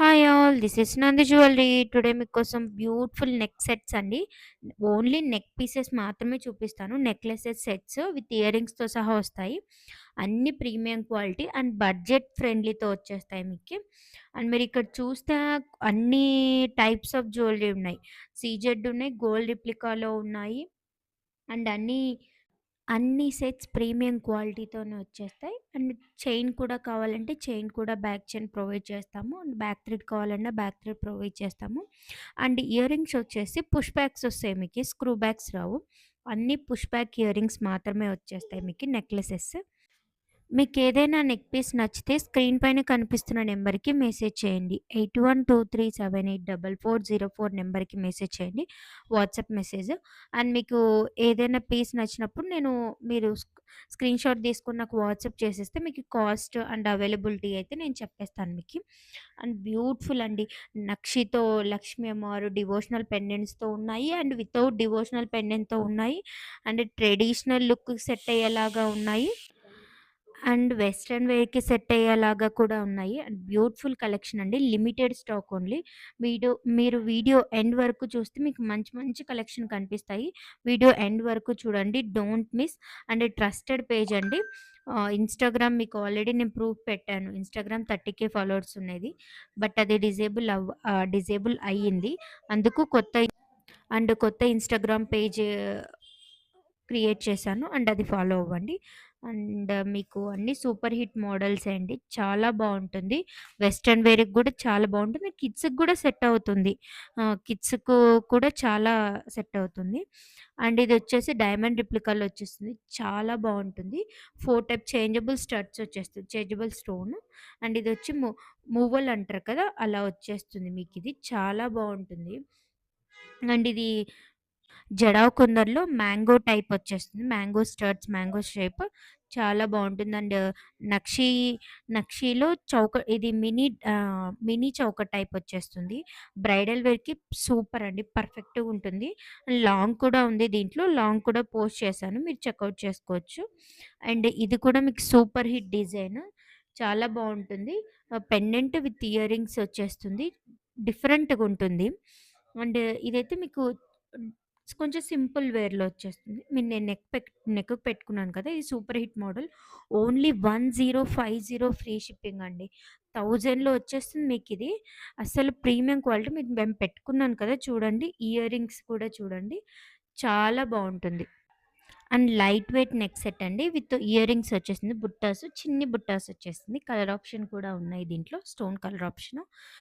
Hi all this is Nandi jewellery today మీకోసం beautiful neck sets అండి. Only neck pieces మాత్రమే చూపిస్తాను. Necklaces sets with ear రింగ్స్తో సహా వస్తాయి. అన్ని ప్రీమియం క్వాలిటీ అండ్ బడ్జెట్ ఫ్రెండ్లీతో వచ్చేస్తాయి మీకు. అండ్ మీరు ఇక్కడ చూస్తే అన్ని టైప్స్ ఆఫ్ జ్యువెలరీ ఉన్నాయి. సీజెడ్ ఉన్నాయి గోల్డ్ రిప్లికాలో ఉన్నాయి. అండ్ అన్నీ అన్ని సెట్స్ ప్రీమియం క్వాలిటీతోనే వచ్చేస్తాయి. అండ్ చైన్ కూడా కావాలంటే చైన్ కూడా బ్యాక్ చైన్ ప్రొవైడ్ చేస్తాము. అండ్ బ్యాక్ థ్రెడ్ కావాలన్నా బ్యాక్ థ్రెడ్ ప్రొవైడ్ చేస్తాము. అండ్ ఇయర్ రింగ్స్ వచ్చేసి పుష్ బ్యాక్స్ వస్తాయి మీకు. స్క్రూ బ్యాగ్స్ రావు. అన్ని పుష్ బ్యాక్ ఇయర్ రింగ్స్ మాత్రమే వచ్చేస్తాయి మీకు. నెక్లెసెస్. మీకు ఏదైనా నెక్ పీస్ నచ్చితే స్క్రీన్ పైన కనిపిస్తున్న నెంబర్కి మెసేజ్ చేయండి. Eight one two three seven eight double four zero four నెంబర్కి మెసేజ్ చేయండి. WhatsApp message. అండ్ మీకు ఏదైనా పీస్ నచ్చినప్పుడు నేను మీరు స్క్రీన్ షాట్ తీసుకుని నాకు వాట్సాప్ చేసేస్తే మీకు కాస్ట్ అండ్ అవైలబిలిటీ అయితే నేను చెప్పేస్తాను మీకు. అండ్ బ్యూటిఫుల్ అండి. నక్షితో లక్ష్మీ అమ్మవారు డివోషనల్ పెండెంట్స్తో ఉన్నాయి. అండ్ వితౌట్ డివోషనల్ పెండెంట్తో ఉన్నాయి. అండ్ ట్రెడిషనల్ లుక్ సెట్ అయ్యేలాగా ఉన్నాయి. అండ్ వెస్ట్రన్ వేర్‌కి సెట్ అయ్యేలాగా కూడా ఉన్నాయి. అండ్ బ్యూటిఫుల్ కలెక్షన్ అండి. Limited stock only. వీడియో మీరు వీడియో ఎండ్ వరకు చూస్తే మీకు మంచి మంచి కలెక్షన్ కనిపిస్తాయి. వీడియో ఎండ్ వరకు చూడండి. Don't miss and trusted page అండి. ఇన్‌స్టాగ్రామ్ మీకు ఆల్రెడీ నేను ప్రూఫ్ పెట్టాను. ఇన్‌స్టాగ్రామ్ థర్టీకే ఫాలోవర్స్ ఉన్నది. బట్ అది డిజేబుల్ అవ్ డిజేబుల్ అయ్యింది. అందుకు కొత్త అండ్ కొత్త ఇన్‌స్టాగ్రామ్ పేజ్ క్రియేట్ చేశాను. అండ్ అది ఫాలో అవ్వండి. అండ్ మీకు అన్ని సూపర్ హిట్ మోడల్స్ అండి. చాలా బాగుంటుంది వెస్ట్రన్ వేర్‌కి కూడా చాలా బాగుంటుంది కిడ్స్‌కి కూడా సెట్ అవుతుంది. కిడ్స్‌కు కూడా చాలా సెట్ అవుతుంది. అండ్ ఇది వచ్చేసి డైమండ్ రిప్లికాలో వచ్చేస్తుంది. చాలా బాగుంటుంది ఫోర్ టైప్ చేంజబుల్ స్టడ్స్ వచ్చేస్తుంది. చేంజబుల్ స్టోన్ అండ్ ఇది వచ్చి మూవల్ అంటారు కదా! అలా వచ్చేస్తుంది మీకు ఇది చాలా బాగుంటుంది అండ్ ఇది జడావ్ కొందర్లో మ్యాంగో టైప్ వచ్చేస్తుంది. మ్యాంగో స్టర్ట్స్ మ్యాంగో షేప్ చాలా బాగుంటుంది అండ్ నక్షి నక్షిలో చౌక ఇది మినీ మినీ చౌక టైప్ వచ్చేస్తుంది. బ్రైడల్ వేర్‌కి సూపర్ అండి. పర్ఫెక్ట్‌గా ఉంటుంది. లాంగ్ కూడా ఉంది దీంట్లో. లాంగ్ కూడా పోస్ట్ చేశాను. మీరు చెక్అవుట్ చేసుకోవచ్చు. అండ్ ఇది కూడా మీకు సూపర్ హిట్ డిజైన్. చాలా బాగుంటుంది పెండెంట్ విత్ ఇయర్ రింగ్స్ వచ్చేస్తుంది. డిఫరెంట్‌గా ఉంటుంది. అండ్ ఇదైతే మీకు కొంచెం సింపుల్ వేర్‌లో వచ్చేస్తుంది. మీరు నేను నెక్ పెట్ నెక్‌కి పెట్టుకున్నాను కదా! ఇది super hit model. Only 1050 free shipping అండి. 1000లో వచ్చేస్తుంది మీకు ఇది అసలు ప్రీమియం క్వాలిటీ మీకు మేము పెట్టుకున్నాను కదా! చూడండి. ఇయర్ రింగ్స్ కూడా చూడండి. చాలా బాగుంటుంది and light weight neck set అండి. విత్ ఇయర్ రింగ్స్ వచ్చేసింది. బుట్టాస్ చిన్ని బుట్టాస్ వచ్చేసింది. కలర్ ఆప్షన్ కూడా ఉన్నాయి దీంట్లో. Stone colour option.